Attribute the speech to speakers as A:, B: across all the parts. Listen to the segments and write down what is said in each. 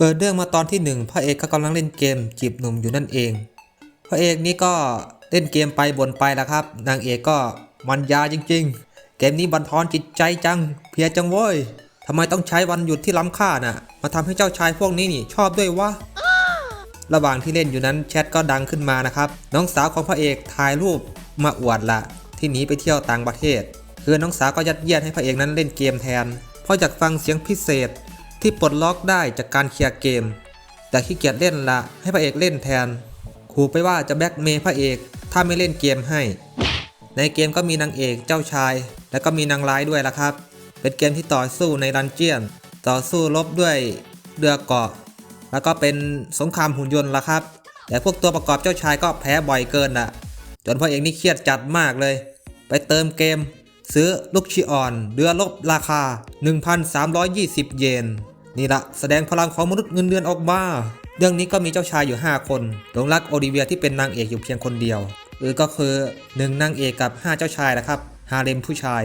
A: เปิดเรื่องมาตอนที่หนึ่งพระเอกก็กำลังเล่นเกมจีบหนุ่มอยู่นั่นเอง พระเอกนี่ก็เล่นเกมไปบ่นไปแล้วครับ นางเอกก็มันยาจริง ๆ เกมนี้บันทอนจิตใจจัง เพียจังเว้ยทำไมต้องใช้วันหยุดที่ล้ำค่าน่ะ มาทำให้เจ้าชายพวกนี้นี่ชอบด้วยวะระหว่างที่เล่นอยู่นั้นแชทก็ดังขึ้นมานะครับ น้องสาวของพระเอกถ่ายรูปมาอวดละที่หนีไปเที่ยวต่างประเทศ คือน้องสาวก็ยัดเยียดให้พระเอกนั้นเล่นเกมแทน เพราะอยากฟังเสียงพิเศษ ที่ปลดล็อกได้จากการเคลียร์เกม แต่ขี้เกียจเล่นละให้พระเอกเล่นแทนขู่ไปว่าจะแบ็กเมย์พระเอกถ้าไม่เล่นเกมให้ ในเกมก็มีนางเอกเจ้าชาย และก็มีนางร้ายด้วยละครับ เป็นเกมที่ต่อสู้ในดันเจียน ต่อสู้รบด้วยเรือเกราะ แล้วก็เป็นสงครามหุ่นยนต์ละครับ แต่พวกตัวประกอบเจ้าชายก็แพ้บ่อยเกินอะจนพระเอกนี่เครียดจัดมากเลย ไปเติมเกม ซื้อลูกชิออนเรือลบราคา 1,320 เยน นี่ละแสดงพลังของมนุษย์เงินเดือนออกมา เรื่องนี้ก็มีเจ้าชายอยู่ 5 คนหลงรักโอลิเวียที่เป็นนางเอกอยู่เพียงคนเดียวหรือก็คือหนึ่งนางเอกกับ 5 เจ้าชายนะครับฮาเลมผู้ชาย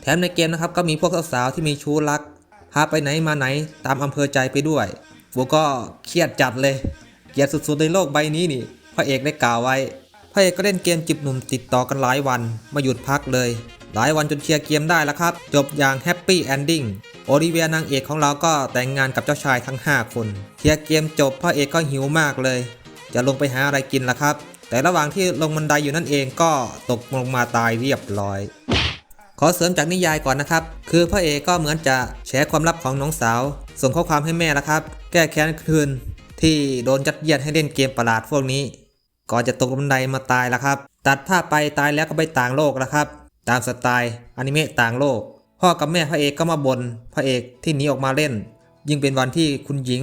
A: แถมในเกมนะครับก็มีพวกสาวๆที่มีชู้รักพาไปไหนมาไหนตามอำเภอใจไปด้วยฟูก็เครียดจัดเลยเกลียดสุดๆในโลกใบนี้นี่พระเอกได้กล่าวไว้พระเอกก็เล่นเกมจีบหนุ่มติดต่อกันหลายวันไมาหยุดพักเลย หลายวันจนเคลียร์เกมได้แล้วครับ จบอย่างแฮปปี้แอนดิ้งโอลิเวียนางเอกของเราก็แต่งงานกับเจ้าชายทั้ง 5 คน เคลียร์เกมจบพระเอกก็หิวมากเลย จะลงไปหาอะไรกินละครับ แต่ระหว่างที่ลงบันไดอยู่นั่นเองก็ตกลงมาตายเรียบร้อย ขอเสริมจากนิยายก่อนนะครับ คือพระเอกก็เหมือนจะแชร์ความลับของน้องสาว ส่งข้อความให้แม่ละครับ แก้แค้นคืน ที่โดนจัดเยียดให้เล่นเกมประหลาดพวกนี้ก่อนจะตกบันไดมาตายละครับ ตัดภาพไปตายแล้วก็ไปต่างโลกละครับ ตามสไตล์อนิเมะต่างโลก พ่อกับแม่พระเอกก็มาบน่นพระเอกที่หนีออกมาเล่น ยิ่งเป็นวันที่คุณหญิง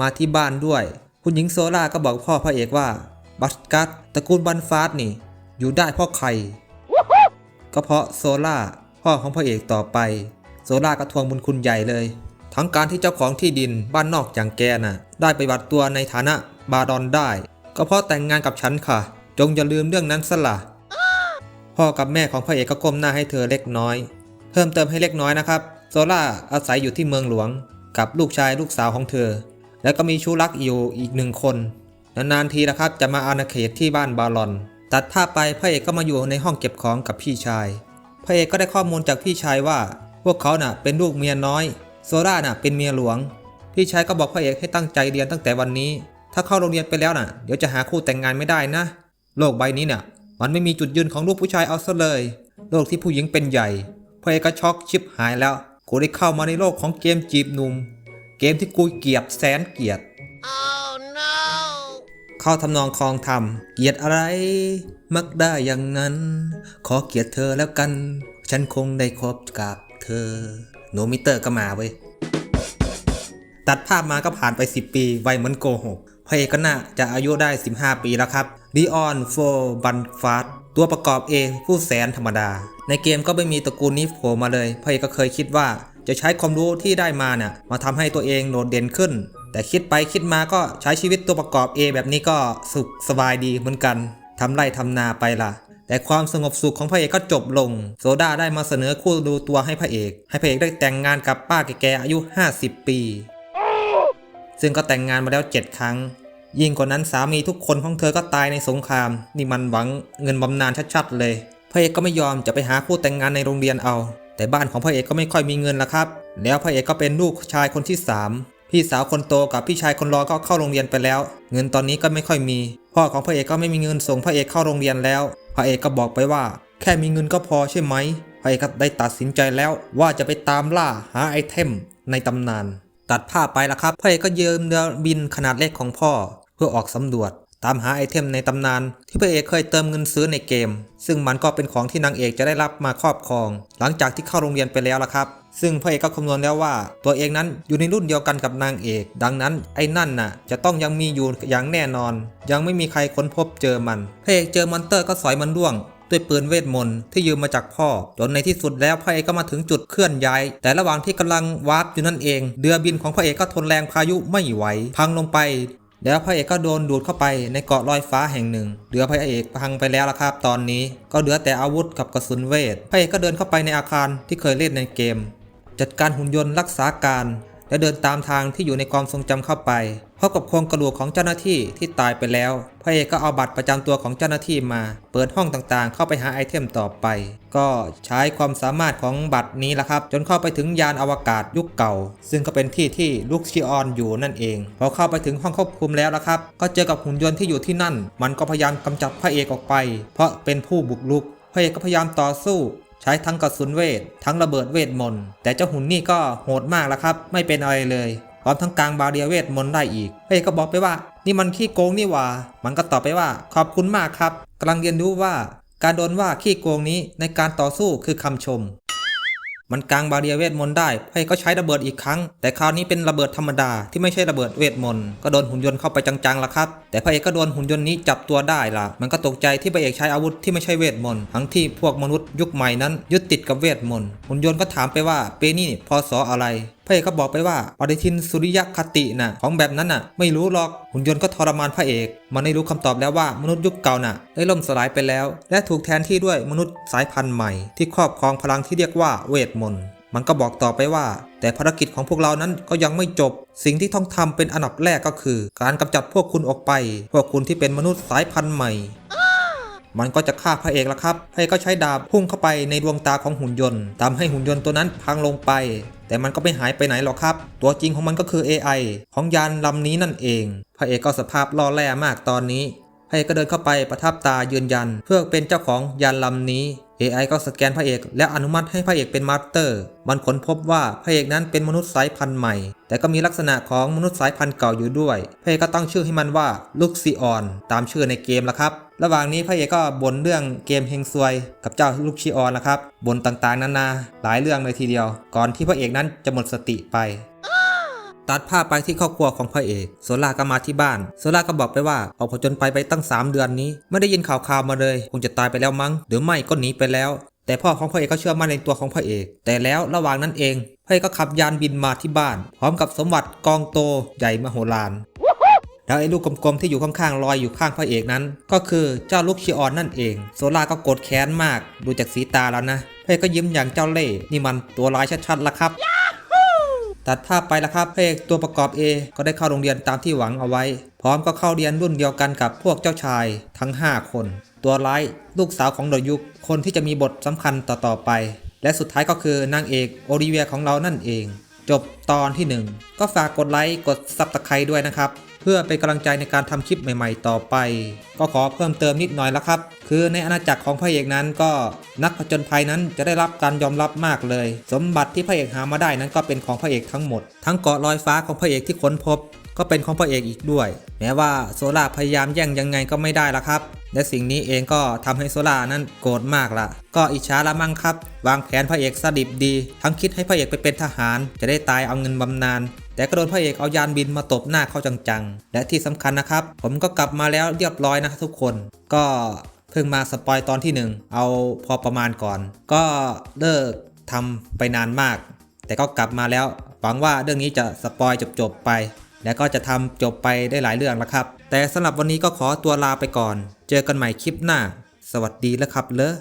A: มาที่บ้านด้วย คุณหญิงโซล่าก็บอกพ่อพระเอกว่า บัสกัสตระกูลบันฟาสนี่ อยู่ได้เพราะใคร ก็เพราะโซล่าพ่อของพระเอกต่อไป โซล่าก็ทวงบุญคุณใหญ่เลย ทั้งการที่เจ้าของที่ดินบ้านนอกอย่างแกน่ะ ได้ไปบัตรตัวในฐานะบาดอนได้ ก็เพราะแต่งงานกับฉันค่ะ จงอย่าลืมเรื่องนั้นซะละ พ่อกับแม่ของพระเอกก็ก้มหน้าให้เธอเล็กน้อย เพิ่มเติมให้เล็กน้อยนะครับโซล่าอาศัยอยู่ที่เมืองหลวง กับลูกชายลูกสาวของเธอ แล้วก็มีชู้รักอยู่อีกหนึ่งคน นานๆทีนะครับจะมาอาณาเขตที่บ้านบาลอน ตัดภาพไปพระเอกก็มาอยู่ในห้องเก็บของกับพี่ชาย พระเอกก็ได้ข้อมูลจากพี่ชายว่า พวกเขาน่ะเป็นลูกเมียน้อย โซล่าน่ะเป็นเมียหลวง พี่ชายก็บอกพระเอกให้ตั้งใจเรียนตั้งแต่วันนี้ ถ้าเข้าโรงเรียนไปแล้วน่ะ เดี๋ยวจะหาคู่แต่งงานไม่ได้นะ โลกใบนี้น่ะ มันไม่มีจุดยืนของลูกผู้ชายเอาซะเลย โลกที่ผู้หญิงเป็นใหญ่พระเอกก็ช็อกชิบหายแล้ว กูได้เข้ามาในโลกของเกมจีบหนุ่ม เกมที่กูเกลียดแสนเกลียด
B: Oh no!
A: เข้าทำนองคลองธรรม เกลียดอะไร มักได้อย่างนั้น ขอเกลียดเธอแล้วกัน ฉันคงได้คบกับเธอ โนมิเตอร์ก็มาเว้ย ตัดภาพมาก็ผ่านไป 10 ปีไวเหมือนโกหกพระเอกก็น่าจะอายุได้ 15 ปีแล้วครับลีออนโฟบันฟาสตัวประกอบเองผู้แสนธรรมดา ในเกมก็ไม่มีตระกูลนี้โผล่มาเลยพระเอกก็เคยคิดว่าจะใช้ความรู้ที่ได้มาเนี่ยมาทำให้ตัวเองโดดเด่นขึ้น แต่คิดไปคิดมาก็ใช้ชีวิตตัวประกอบ A แบบนี้ก็สุขสบายดีเหมือนกันทำไร่ทำนาไปล่ะ แต่ความสงบสุขของพระเอกก็จบลง โซดาได้มาเสนอคู่ดูตัวให้พระเอก ให้พระเอกได้แต่งงานกับป้าแก่ๆอายุ 50 ปี ซึ่งก็แต่งงานมาแล้ว 7 ครั้ง ยิ่งกว่านั้นสามีทุกคนของเธอก็ตายในสงคราม นี่มันหวังเงินบำนาญชัดๆเลยพระเอกก็ไม่ยอมจะไปหาคู่แต่งงานในโรงเรียนเอา แต่บ้านของพระเอกก็ไม่ค่อยมีเงินละครับ แล้วพระเอกก็เป็นลูกชายคนที่ 3 พี่สาวคนโตกับพี่ชายคนรองก็เข้าโรงเรียนไปแล้ว เงินตอนนี้ก็ไม่ค่อยมี พ่อของพระเอกก็ไม่มีเงินส่งพระเอกเข้าโรงเรียนแล้ว พระเอกก็บอกไปว่า แค่มีเงินก็พอใช่ไหมพระเอกก็ได้ตัดสินใจแล้วว่าจะไปตามล่าหาไอเทมในตำนาน ตัดภาพไปล้วครับพระเอกก็ยืมเรือบินขนาดเล็กของพ่อ เพื่อออกสำรวจ ตามหาไอเทมในตำนาน ที่พระเอกเคยเติมเงินซื้อในเกม ซึ่งมันก็เป็นของที่นางเอกจะได้รับมาครอบครอง หลังจากที่เข้าโรงเรียนไปแล้วละครับ ซึ่งพระเอกก็คำนวณแล้วว่า ตัวเองนั้นอยู่ในรุ่นเดียวกันกับนางเอก ดังนั้นไอ้นั่นน่ะ จะต้องยังมีอยู่อย่างแน่นอน ยังไม่มีใครค้นพบเจอมันพระเอกเจอมอนเตอร์ก็สอยมันร่วง ด้วยปืนเวทมนต์ที่ยืมมาจากพ่อ จนในที่สุดแล้วพระเอกก็มาถึงจุดเคลื่อนย้าย แต่ระหว่างที่กำลังวาร์ปอยู่นั่นเอง เรือบินของพระเอกก็ทนแรงพายุไม่ไหว พังลงไปแล้วพระเอกก็โดนดูดเข้าไปในเกาะลอยฟ้าแห่งหนึ่งเรือพระเอกพังไปแล้วละครับตอนนี้ ก็เหลือแต่อาวุธกับกระสุนเวท พระเอกก็เดินเข้าไปในอาคารที่เคยเล่นในเกม จัดการหุ่นยนต์รักษาการ และเดินตามทางที่อยู่ในความทรงจำเข้าไป พบกับโครงกระดูกของเจ้าหน้าที่ที่ตายไปแล้วพระเอกก็เอาบัตรประจำตัวของเจ้าหน้าที่มา เปิดห้องต่างๆ เข้าไปหาไอเทมต่อไป ก็ใช้ความสามารถของบัตรนี้ละครับ จนเข้าไปถึงยานอวกาศยุคเก่า ซึ่งก็เป็นที่ที่ลุคชิออนอยู่นั่นเอง พอเข้าไปถึงห้องควบคุมแล้วละครับ ก็เจอกับหุ่นยนต์ที่อยู่ที่นั่น มันก็พยายามกำจัดพระเอกออกไป เพราะเป็นผู้บุกรุกพระเอกก็พยายามต่อสู้ใช้ทั้งกระสุนเวท ทั้งระเบิดเวทมนต์แต่เจ้าหุ่นนี่ก็โหดมากแล้วครับ ไม่เป็นอะไรเลย พร้อมทั้งกลางบาเรียเวทมนต์ได้อีกพระเอกก็บอกไปว่า นี่มันขี้โกงนี่ว่า มันก็ตอบไปว่าขอบคุณมากครับกำลังเรียนรู้ว่า การโดนว่าขี้โกงนี้ในการต่อสู้คือคำชม มันกลางบาเรียเวทมนต์ได้พระเอกก็ใช้ระเบิดอีกครั้ง แต่คราวนี้เป็นระเบิดธรรมดาที่ไม่ใช่ระเบิดเวทมนต์ก็โดนหุ่นยนต์เข้าไปจังๆละครับ แต่พระเอกก็โดนหุ่นยนต์นี้จับตัวได้ละมันก็ตกใจที่พระเอกใช้อาวุธที่ไม่ใช่เวทมนต์ทั้งที่พวกมนุษย์ยุคใหม่นั้นยึดติดกับเวทมนต์หุ่นยนต์ก็ถามไปว่าเปนี่พศอะไร พระเอกก็บอกไปว่าปฏิทินสุริยคติน่ะของแบบนั้นน่ะ ไม่รู้หรอกหุ่นยนต์ก็ทรมานพระเอก มันได้รู้คำตอบแล้วว่ามนุษย์ยุคเก่าน่ะ ได้ล่มสลายไปแล้ว และถูกแทนที่ด้วยมนุษย์สายพันธุ์ใหม่ ที่ครอบครองพลังที่เรียกว่าเวทมนต์มันก็บอกต่อไปว่า แต่ภารกิจของพวกเรานั้นก็ยังไม่จบ สิ่งที่ต้องทำเป็นอันดับแรกก็คือ การกำจัดพวกคุณออกไป พวกคุณที่เป็นมนุษย์สายพันธุ์ใหม่มันก็จะฆ่าพระเอกล้วครับพระเอกก็ใช้ดาบพุ่งเข้าไปในดวงตาของหุ่นยนต์ทำให้หุ่นยนต์ตัวนั้นพังลงไป แต่มันก็ไม่หายไปไหนหรอกครับ ตัวจริงของมันก็คือ AI ของยานลำนี้นั่นเอง พระเอกก็สภาพล่อแร่มากตอนนี้ พระเอกก็เดินเข้าไปประทับตายืนยัน เพื่อเป็นเจ้าของยานลำนี้ AI ก็สแกนพระเอกและอนุมัติให้พระเอกเป็นมาสเตอร์ มันค้นพบว่าพระเอกนั้นเป็นมนุษย์สายพันธุ์ใหม่ แต่ก็มีลักษณะของมนุษย์สายพันธุ์เก่าอยู่ด้วย พระเอกก็ตั้งชื่อให้มันว่าลุกซิออน ตามชื่อในเกมละครับ ระหว่างนี้พระเอกก็บ่นเรื่องเกมเฮงซวย กับเจ้าลูกชิออนละครับบ่นต่างๆนานาหลายเรื่องเลยทีเดียว ก่อนที่พระเอกนั้นจะหมดสติไป ตัดภาพไปที่ครอบครัวของพระเอกโซล่าก็มาที่บ้านโซล่าก็บอกไปว่าออกผจญไปไปตั้ง 3 เดือนนี้ ไม่ได้ยินข่าวข่าวมาเลย คงจะตายไปแล้วมั้ง หรือไม่ก็หนีไปแล้ว แต่พ่อของพระเอกก็เชื่อมั่นในตัวของพระเอก แต่แล้วระหว่างนั้นเองพระเอกก็ขับยานบินมาที่บ้าน พร้อมกับสมบัติกองโตใหญ่มโหฬารแล้วไอ้ลูกกลมๆที่อยู่ข้างๆลอยอยู่ข้างพระเอกนั้น ก็คือเจ้าลูกชิออนนั่นเอง โซล่าก็โกรธแค้นมาก ดูจากสีตาแล้วนะพระเอกก็ยิ้มอย่างเจ้าเล่ห์นี่มันตัวร้ายชัดๆละครับ ตัดภาพไปละครับพระเอกตัวประกอบ A ก็ได้เข้าโรงเรียนตามที่หวังเอาไว้ พร้อมก็เข้าเรียนรุ่นเดียวกันกับพวกเจ้าชายทั้ง 5 คน ตัวร้ายลูกสาวของเดอยุคคนที่จะมีบทสำคัญต่อๆไป และสุดท้ายก็คือนางเอกโอลิเวียของเรานั่นเอง จบตอนที่ 1 ก็ฝากกดไลค์กดซับสไครด้วยนะครับ เพื่อเป็นกำลังใจในการทำคลิปใหม่ๆ ต่อไป ก็ขอเพิ่มเติมนิดหน่อยละครับ คือในอาณาจักรของพระเอกนั้นก็นักผจญภัยนั้นจะได้รับการยอมรับมากเลย สมบัติที่พระเอกหามาได้นั้นก็เป็นของพระเอกทั้งหมด ทั้งเกาะลอยฟ้าของพระเอกที่ค้นพบ ก็เป็นของพระเอกอีกด้วย แม้ว่าโซล่าพยายามแย่งยังไงก็ไม่ได้ละครับ และสิ่งนี้เองก็ทำให้โซล่านั้นโกรธมากละก็อิจฉาละมั่งครับ วางแผนพระเอกสดิบดี ทั้งคิดให้พระเอกไปเป็นทหาร จะได้ตายเอาเงินบำนาญแต่ก็โดนพระเอกเอายานบินมาตบหน้าเข้าจังๆ และที่สำคัญนะครับ ผมก็กลับมาแล้วเรียบร้อยนะทุกคน ก็เพิ่งมาสปอยตอนที่หนึ่งเอาพอประมาณก่อน ก็เลิกทำไปนานมาก แต่ก็กลับมาแล้วหวังว่าเรื่องนี้จะสปอยจบๆไป แล้วก็จะทำจบไปได้หลายเรื่องแล้วครับ แต่สำหรับวันนี้ก็ขอตัวลาไปก่อน เจอกันใหม่คลิปหน้า สวัสดีแล้วครับเลอ